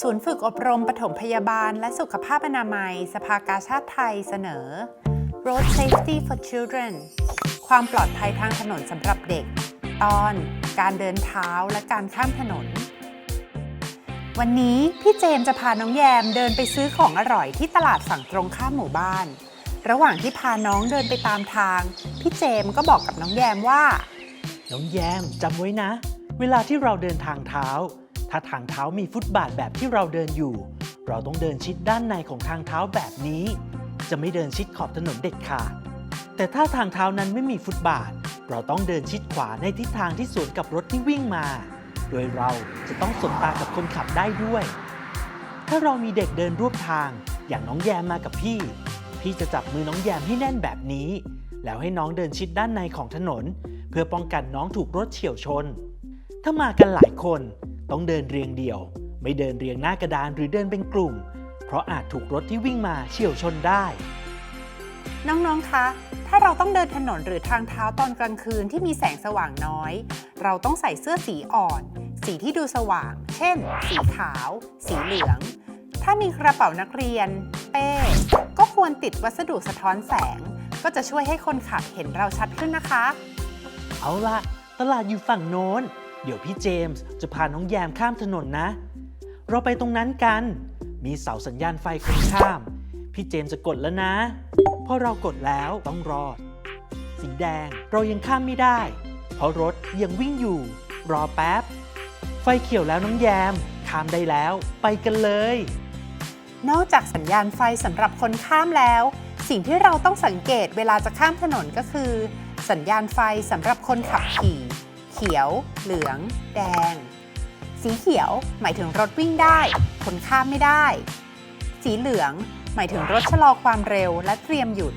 ศูนย์ฝึกอบรมปฐมพยาบาล และสุขภาพอนามัย สภากาชาติไทยเสนอ Road Safety for Children ความปลอดภัยทางถนนสำหรับเด็ก ตอนการเดินเท้าและการข้ามถนน วันนี้พี่เจมส์จะพาน้องแยมเดินไปซื้อของอร่อยที่ตลาดฝั่งตรงข้ามหมู่บ้าน ระหว่างที่พาน้องเดินไปตามทาง พี่เจมส์ก็บอกกับน้องแยมว่า น้องแยมจำไว้นะ เวลาที่เราเดินทางเท้า ถ้าทางเท้ามีฟุตบาทแบบที่เราเดินอยู่ เราต้องเดินชิดด้านในของทางเท้าแบบนี้ จะไม่เดินชิดขอบถนนเด็ดขาด แต่ถ้าทางเท้านั้นไม่มีฟุตบาท เราต้องเดินชิดขวาในทิศทางที่สวนกับรถที่วิ่งมา โดยเราจะต้องสบตากับคนขับได้ด้วย ถ้าเรามีเด็กเดินร่วมทาง อย่างน้องแยมมากับพี่ พี่จะจับมือน้องแยมให้แน่นแบบนี้ แล้วให้น้องเดินชิดด้านในของถนน เพื่อป้องกันน้องถูกรถเฉี่ยวชน ถ้ามากันหลายคน ต้องเดินเรียงเดี่ยว ไม่เดินเรียงหน้ากระดานหรือเดินเป็นกลุ่ม เพราะอาจถูกรถที่วิ่งมาเฉี่ยวชนได้ น้องๆ คะ ถ้าเราต้องเดินถนนหรือทางเท้าตอนกลางคืนที่มีแสงสว่างน้อย เราต้องใส่เสื้อสีอ่อน สีที่ดูสว่าง เช่น สีขาว สีเหลือง ถ้ามีกระเป๋านักเรียน เป้ ก็ควรติดวัสดุสะท้อนแสง ก็จะช่วยให้คนขับเห็นเราชัดขึ้นนะคะ เอาละตลาดอยู่ฝั่งโน้น เดี๋ยวพี่เจมส์จะพาน้องแยมข้ามถนนนะ เราไปตรงนั้นกัน มีเสาสัญญาณไฟคนข้าม พี่เจมส์จะกดแล้วนะ พอเรากดแล้วต้องรอด สีแดงเรายังข้ามไม่ได้ เพราะรถยังวิ่งอยู่ รอแป๊บ ไฟเขียวแล้วน้องแยม ข้ามได้แล้ว ไปกันเลย นอกจากสัญญาณไฟสำหรับคนข้ามแล้ว สิ่งที่เราต้องสังเกตเวลาจะข้ามถนนก็คือ สัญญาณไฟสำหรับคนขับขี่ เขียว เหลือง แดง สีเขียวหมายถึงรถวิ่งได้ คนข้ามไม่ได้ สีเหลืองหมายถึงรถชะลอความเร็วและเตรียมหยุด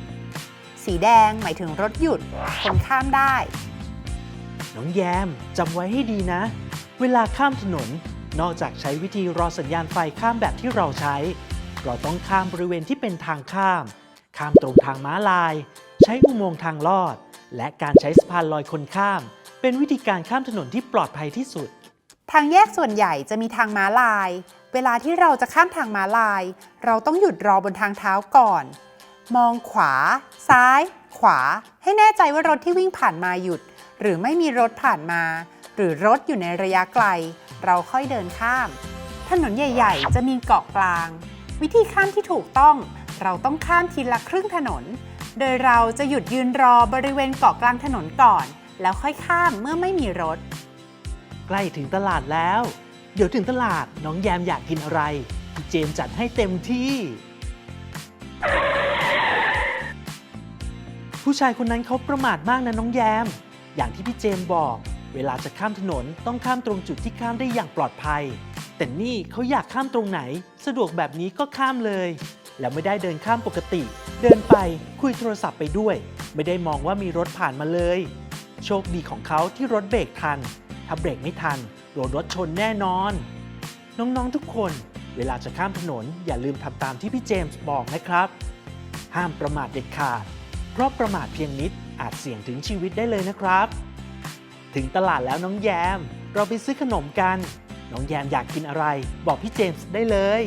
สีแดงหมายถึงรถหยุด คนข้ามได้ น้องแยมจำไว้ให้ดีนะ เวลาข้ามถนน นอกจากใช้วิธีรอสัญญาณไฟข้ามแบบที่เราใช้ เราต้องข้ามบริเวณที่เป็นทางข้าม ข้ามตรงทางม้าลาย ใช้อุโมงค์ทางลอด และการใช้สะพานลอยคนข้าม เป็นวิธีการข้ามถนนที่ปลอดภัยที่สุด ทางแยกส่วนใหญ่จะมีทางม้าลาย เวลาที่เราจะข้ามทางม้าลาย เราต้องหยุดรอบนทางเท้าก่อน มองขวา ซ้าย ขวา ให้แน่ใจว่ารถที่วิ่งผ่านมาหยุด หรือไม่มีรถผ่านมา หรือรถอยู่ในระยะไกล เราค่อยเดินข้าม ถนนใหญ่ ๆ จะมีเกาะกลาง วิธีข้ามที่ถูกต้อง เราต้องข้ามทีละครึ่งถนน โดยเราจะหยุดยืนรอบริเวณเกาะกลางถนนก่อน แล้วค่อยข้ามเมื่อไม่มีรถ ใกล้ถึงตลาดแล้ว เดี๋ยวถึงตลาดน้องแยมอยากกินอะไรพี่เจมจัดให้เต็มที่ ผู้ชายคนนั้นเขาประมาทมากนะน้องแยม อย่างที่พี่เจมบอก เวลาจะข้ามถนนต้องข้ามตรงจุดที่ข้ามได้อย่างปลอดภัย แต่นี่เขาอยากข้ามตรงไหน สะดวกแบบนี้ก็ข้ามเลย แล้วไม่ได้เดินข้ามปกติ เดินไปคุยโทรศัพท์ไปด้วย ไม่ได้มองว่ามีรถผ่านมาเลย โชคดีของเขาที่รถเบรกทัน ถ้าเบรกไม่ทันโดนรถชนแน่นอน น้องๆทุกคนเวลาจะข้ามถนนอย่าลืมทำตามที่พี่เจมส์บอกนะครับ ห้ามประมาทเด็ดขาด เพราะประมาทเพียงนิดอาจเสี่ยงถึงชีวิตได้เลยนะครับ ถึงตลาดแล้วน้องแยม เราไปซื้อขนมกัน น้องแยมอยากกินอะไร บอกพี่เจมส์ได้เลย